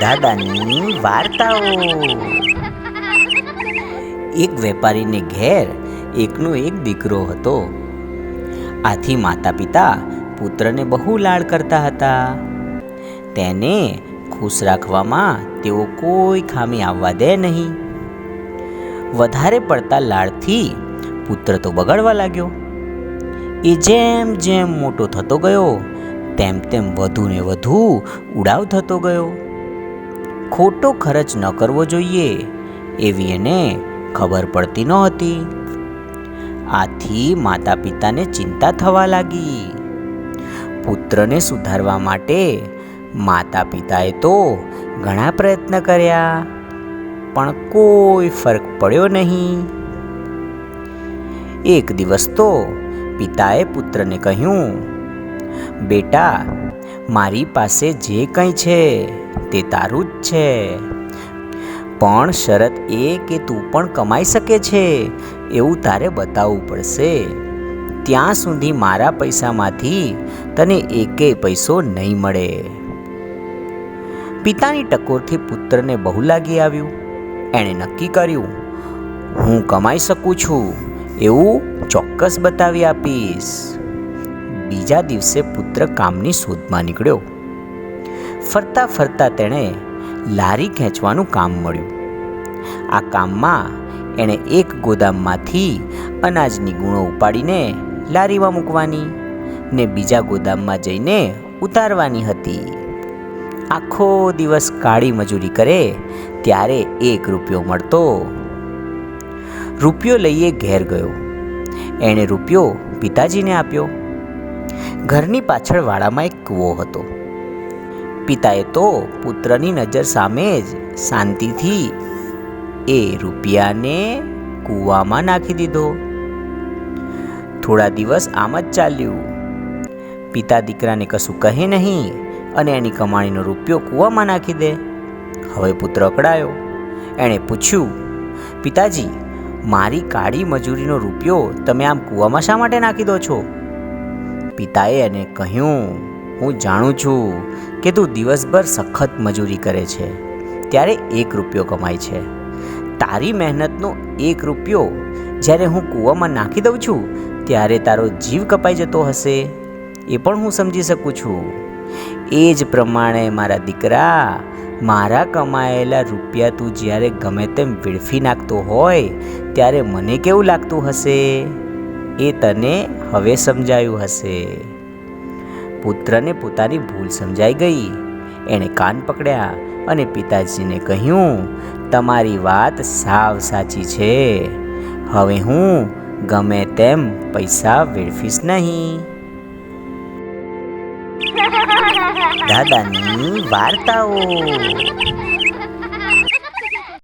દાદાની વાર્તાઓ. એક વેપારીને ઘેર એકનો એક દીકરો હતો. આથી માતા પિતા પુત્રને બહુ લાડ કરતા હતા. તેને ખુશ રાખવામાં તેઓ કોઈ ખામી આવવા દે નહીં. વધારે પડતા લાડથી પુત્ર તો બગડવા લાગ્યો. એ જેમ જેમ મોટો થતો ગયો, તેમ તેમ વધુ ને વધુ ઉડાવ થતો ગયો. ખોટો ખર્ચ ન કરવો જોઈએ, એવી એને ખબર પડતી નહોતી. આથી માતા પિતાને ચિંતા થવા લાગી. પુત્રને સુધારવા માટે માતા પિતાએ તો ઘણા પ્રયત્ન કર્યા, પણ કોઈ ફરક પડ્યો નહીં. એક દિવસ તો પિતાએ પુત્રને કહ્યું, બેટા, મારી પાસે જે કંઈ છે તે તારું છે. પણ શરત એ કે તું પણ કમાઈ શકે છે, એવું તારે બતાવવું પડશે. ત્યાં સુધી મારા પૈસામાંથી તને એકે પૈસો નહીં મળે. પિતાની ટકોરથી પુત્રને બહુ લાગી આવ્યું. એણે નક્કી કર્યું, હું કમાઈ શકું છું, એવું ચોક્કસ બતાવી આપીશ. બીજા દિવસે પુત્ર કામની શોધમાં નીકળ્યો. ફરતા ફરતા તેણે લારી ખેંચવાનું કામ મળ્યું. આ કામમાં એણે એક ગોદામમાંથી અનાજની ગુણો ઉપાડીને લારીમાં મૂકવાની ને બીજા ગોદામમાં જઈને ઉતારવાની હતી. આખો દિવસ કાળી મજૂરી કરે ત્યારે એક રૂપિયો મળતો. રૂપિયો લઈએ ઘેર ગયો. એણે રૂપિયો પિતાજીને આપ્યો. ઘરની પાછળ વાડામાં એક કૂવો હતો. પિતાએ તો પુત્રની નજર સામે જ શાંતિથી એ રૂપિયાને કૂવામાં નાખી દીધો. થોડા દિવસ આમ જ ચાલ્યું. પિતા દીકરાને કશું કહે નહીં અને એની કમાણીનો રૂપિયો કૂવામાં નાખી દે. હવે પુત્ર અકળાયો. એણે પૂછ્યું, પિતાજી, મારી કાળી મજૂરીનો રૂપિયો તમે આમ કૂવામાં શા માટે નાખી દો છો? પિતાએ એને કહ્યું હું જાણું છું કે તું દિવસભર સખત મજૂરી કરે છે. ત્યારે એક રૂપિયો કમાય છે. તારી મહેનતનો એક રૂપિયો જ્યારે હું કૂવામાં નાખી દઉં છું, ત્યારે તારો જીવ કપાઈ જતો હશે. એ પણ હું સમજી શકું છું. એ જ પ્રમાણે મારા દીકરા, મારા કમાયેલા રૂપિયા તું જ્યારે ગમે તેમ વેડફી નાખતો હોય, ત્યારે મને કેવું લાગતું હશે? એ તને હવે સમજાયું હશે. પુત્રને પોતાની ભૂલ સમજાઈ ગઈ. એણે કાન પકડ્યા અને પિતાજીને કહ્યું તમારી વાત સાવ સાચી છે. હવે હું ગમે તેમ પૈસા વેડફીશ નહીં. દાદાની વાર્તાઓ.